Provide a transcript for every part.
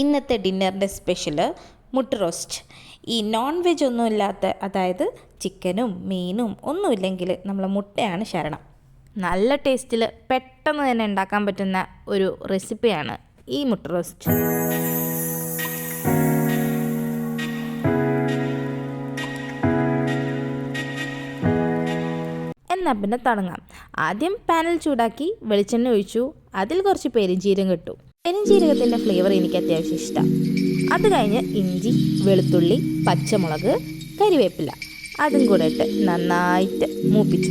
ഇന്നത്തെ ഡിന്നറിന്റെ സ്പെഷ്യൽ മുട്ട റോസ്റ്റ്. ഈ നോൺ വെജ് ഒന്നും ഇല്ലാത്ത അതായത് ചിക്കനും മീനും ഒന്നുമില്ലെങ്കിൽ നമ്മൾ മുട്ടയാണ് ശരണം. നല്ല ടേസ്റ്റിൽ പെട്ടെന്ന് തന്നെ ഉണ്ടാക്കാൻ പറ്റുന്ന ഒരു റെസിപ്പിയാണ് ഈ മുട്ട റോസ്റ്റ്. എന്നാൽ പിന്നെ തുടങ്ങാം. ആദ്യം പാനൽ ചൂടാക്കി വെളിച്ചെണ്ണ ഒഴിച്ചു. അതിൽ കുറച്ച് പെരിഞ്ചീരകം കിട്ടു പെരിഞ്ചീരകത്തിന്റെ ഫ്ലേവർ എനിക്ക് അത്യാവശ്യം ഇഷ്ടം. അത് കഴിഞ്ഞ് ഇഞ്ചി വെളുത്തുള്ളി പച്ചമുളക് കരിവേപ്പില. അതും കൂടെ ഇട്ട് നന്നായിട്ട് മൂപ്പിച്ചു.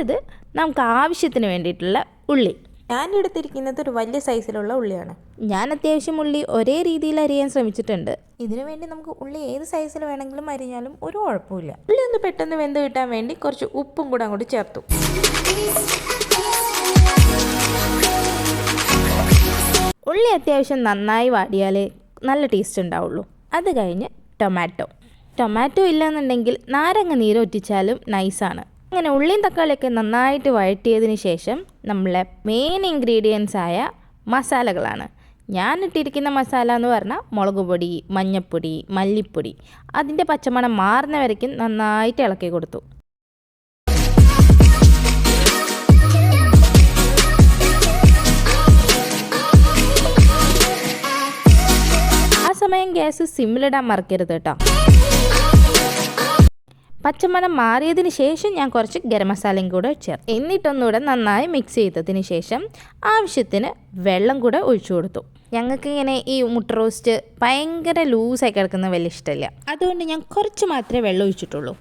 അടുത്തത് നമുക്ക് ആവശ്യത്തിന് വേണ്ടിയിട്ടുള്ള ഉള്ളി. ഞാൻ എടുത്തിരിക്കുന്നത് ഒരു വലിയ സൈസിലുള്ള ഉള്ളിയാണ്. ഞാൻ അത്യാവശ്യം ഉള്ളി ഒരേ രീതിയിൽ അരിയാൻ ശ്രമിച്ചിട്ടുണ്ട്. ഇതിനു വേണ്ടി നമുക്ക് ഉള്ളി ഏത് സൈസിൽ വേണമെങ്കിലും അരിഞ്ഞാലും ഒരു കുഴപ്പമില്ല ഉള്ളി ഒന്ന് പെട്ടെന്ന് വെന്ത് കിട്ടാൻ വേണ്ടി കുറച്ച് ഉപ്പും കൂടെ അങ്ങോട്ട് ചേർത്തു. ഉള്ളി അത്യാവശ്യം നന്നായി വാടിയാലേ നല്ല ടേസ്റ്റ് ഉണ്ടാവുള്ളൂ. അത് കഴിഞ്ഞ് ടൊമാറ്റോ ടൊമാറ്റോ ഇല്ലെന്നുണ്ടെങ്കിൽ നാരങ്ങ നീരൊറ്റിച്ചാലും നൈസാണ് അങ്ങനെ ഉള്ളിയും തക്കാളിയൊക്കെ നന്നായിട്ട് വഴറ്റിയതിന് ശേഷം നമ്മളെ മെയിൻ ഇൻഗ്രീഡിയൻസ് ആയ മസാലകളാണ്. ഞാൻ ഇട്ടിരിക്കുന്ന മസാല എന്ന് പറഞ്ഞാൽ മുളക് പൊടി മഞ്ഞൾപ്പൊടി മല്ലിപ്പൊടി. അതിന്റെ പച്ചമണം മാറുന്ന വരയ്ക്കും നന്നായിട്ട് ഇളക്കി കൊടുത്തു. ആ സമയം ഗ്യാസ് സിമ്മിലിടാൻ മറക്കരുത് കേട്ടോ. പച്ചമണം മാറിയതിന് ശേഷം ഞാൻ കുറച്ച് ഗരം മസാലയും കൂടെ ചേർത്ത്. എന്നിട്ടൊന്നുകൂടെ നന്നായി മിക്സ് ചെയ്തതിന് ശേഷം ആവശ്യത്തിന് വെള്ളം കൂടെ ഒഴിച്ചു കൊടുത്തു. ഞങ്ങൾക്കിങ്ങനെ ഈ മുട്ട റോസ്റ്റ് ഭയങ്കര ലൂസായി കിടക്കുന്ന വലിയ ഇഷ്ടമില്ല. അതുകൊണ്ട് ഞാൻ കുറച്ച് മാത്രമേ വെള്ളം ഒഴിച്ചിട്ടുള്ളൂ.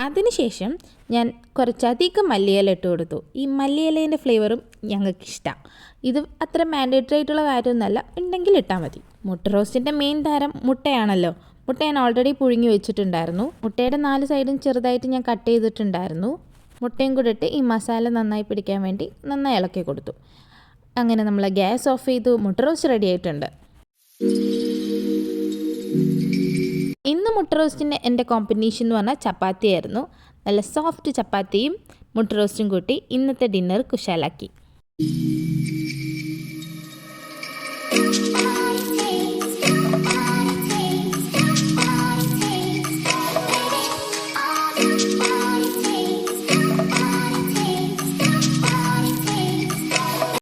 അതിനുശേഷം ഞാൻ കുറച്ചധികം മല്ലിയില ഇട്ട് കൊടുത്തു. ഈ മല്ലിയിലേന്റെ ഫ്ലേവറും ഞങ്ങൾക്ക് ഇഷ്ടമാണ് ഇത് അത്ര മാൻഡേറ്ററി ആയിട്ടുള്ള കാര്യമൊന്നുമല്ല. ഉണ്ടെങ്കിൽ ഇട്ടാൽ മതി. മുട്ട റോസ്റ്റിന്റെ മെയിൻ താരം മുട്ടയാണല്ലോ. മുട്ട ഞാൻ ഓൾറെഡി പുഴുങ്ങി വെച്ചിട്ടുണ്ടായിരുന്നു. മുട്ടയുടെ നാല് സൈഡും ചെറുതായിട്ട് ഞാൻ കട്ട് ചെയ്തിട്ടുണ്ടായിരുന്നു. മുട്ടയും കൂടെ ഇട്ട് ഈ മസാല നന്നായി പിടിക്കാൻ വേണ്ടി നന്നായി ഇളക്കി കൊടുത്തു. അങ്ങനെ നമ്മൾ ഗ്യാസ് ഓഫ് ചെയ്തു മുട്ട റോസ്റ്റ് റെഡി ആയിട്ടുണ്ട്. ഇന്ന് മുട്ട റോസ്റ്റിന്റെ എന്റെ കോമ്പിനേഷൻ എന്ന് പറഞ്ഞാൽ ചപ്പാത്തി ആയിരുന്നു. നല്ല സോഫ്റ്റ് ചപ്പാത്തിയും മുട്ട റോസ്റ്റും കൂട്ടി ഇന്നത്തെ ഡിന്നർ കുശാലാക്കി.